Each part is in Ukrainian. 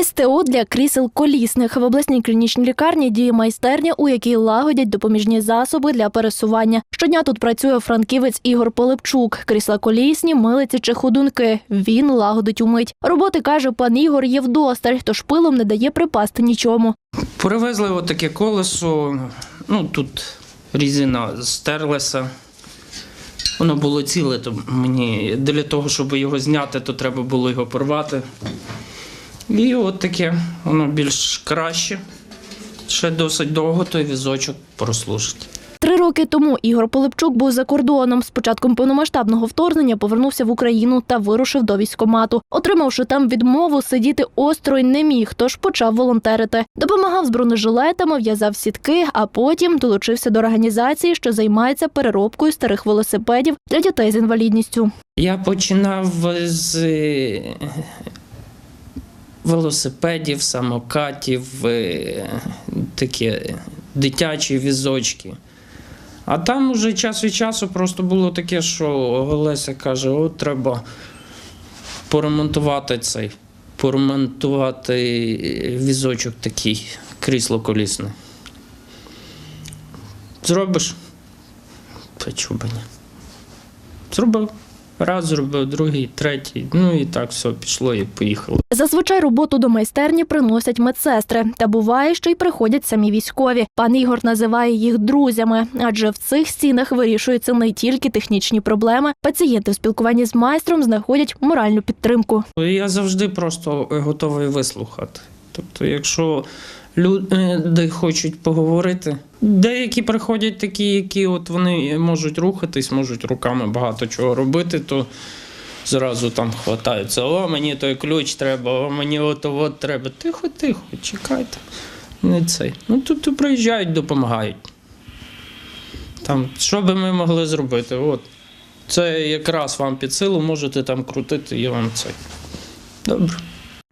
СТО для крісел колісних в обласній клінічній лікарні діє майстерня, у якій лагодять допоміжні засоби для пересування. Щодня тут працює франківець Ігор Полипчук. Крісла колісні, милиці чи ходунки. Він лагодить умить. Роботи каже пан Ігор є вдосталь, тож пилом не дає припасти нічому. Привезли отаке колесо. Ну тут різина стерлася. Воно було ціле, то мені для того, щоб його зняти, то треба було його порвати. І от таке, воно більш краще. Ще досить довго той візочок прослужить. Три роки тому Ігор Полипчук був за кордоном. З початком повномасштабного вторгнення повернувся в Україну та вирушив до військкомату. Отримавши там відмову, сидіти осторонь не міг, тож почав волонтерити. Допомагав з бронежилетами, в'язав сітки, а потім долучився до організації, що займається переробкою старих велосипедів для дітей з інвалідністю. Я починав з велосипедів, самокатів, е, такі дитячі візочки. А там уже час від часу просто було таке, що Олеся каже: от треба поремонтувати цей, поремонтувати візочок такий, крісло колісне. Зробиш? Та чого. Зробив. Раз зробив, другий, третій. Ну і так все пішло і поїхало. Зазвичай роботу до майстерні приносять медсестри, та буває, що й приходять самі військові. Пан Ігор називає їх друзями, адже в цих стінах вирішуються не тільки технічні проблеми. Пацієнти в спілкуванні з майстром знаходять моральну підтримку. Я завжди просто готовий вислухати. Тобто, якщо люди хочуть поговорити, деякі приходять такі, які от вони можуть рухатись, можуть руками багато чого робити, то зразу там хватаються. О, мені той ключ треба, о, мені ото от треба. Тихо, тихо, чекайте. Не цей. Ну тут приїжджають, допомагають. Там, що би ми могли зробити? От. Це якраз вам під силу, можете там крутити, і вам це. Добре.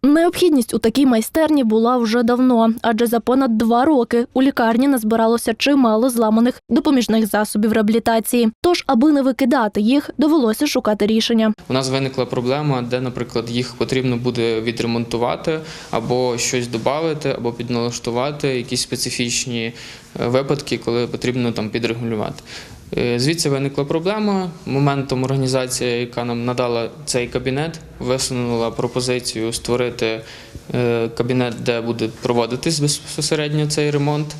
Необхідність у такій майстерні була вже давно, адже за понад два роки у лікарні назбиралося чимало зламаних допоміжних засобів реабілітації. Тож, аби не викидати їх, довелося шукати рішення. У нас виникла проблема, де, наприклад, їх потрібно буде відремонтувати або щось додати, або підналаштувати, якісь специфічні е, випадки, коли потрібно там підрегулювати. Е, Звідси виникла проблема. Моментом організація, яка нам надала цей кабінет, висунула пропозицію створити е, кабінет, де буде проводитись безпосередньо цей ремонт.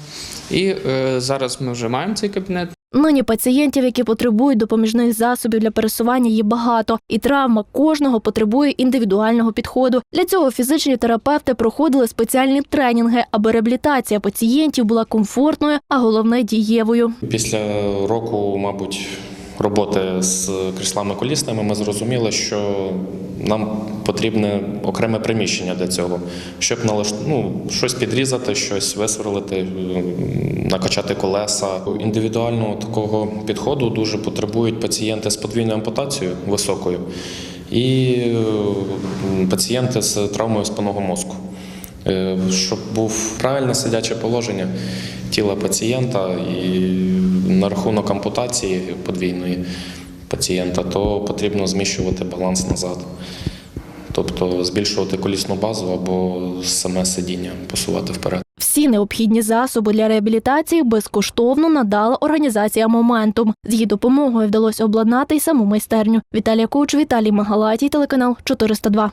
І е, зараз ми вже маємо цей кабінет. Нині пацієнтів, які потребують допоміжних засобів для пересування, є багато, і травма кожного потребує індивідуального підходу. Для цього фізичні терапевти проходили спеціальні тренінги, аби реабілітація пацієнтів була комфортною, а головне дієвою. Після року, мабуть, роботи з кріслами колісними ми зрозуміли, що нам потрібне окреме приміщення для цього, щоб налаш... ну, щось підрізати, щось висверлити, накачати колеса. Індивідуального такого підходу дуже потребують пацієнти з подвійною ампутацією високою і пацієнти з травмою спинного мозку. Е, Щоб був правильне сидяче положення тіла пацієнта і на рахунок ампутації подвійної пацієнта, то потрібно зміщувати баланс назад. Тобто збільшувати колісну базу або саме сидіння посувати вперед. Всі необхідні засоби для реабілітації безкоштовно надала організація Моментум. З її допомогою вдалося обладнати й саму майстерню. Віталія Коуч, Віталій Магалатій, телеканал 402.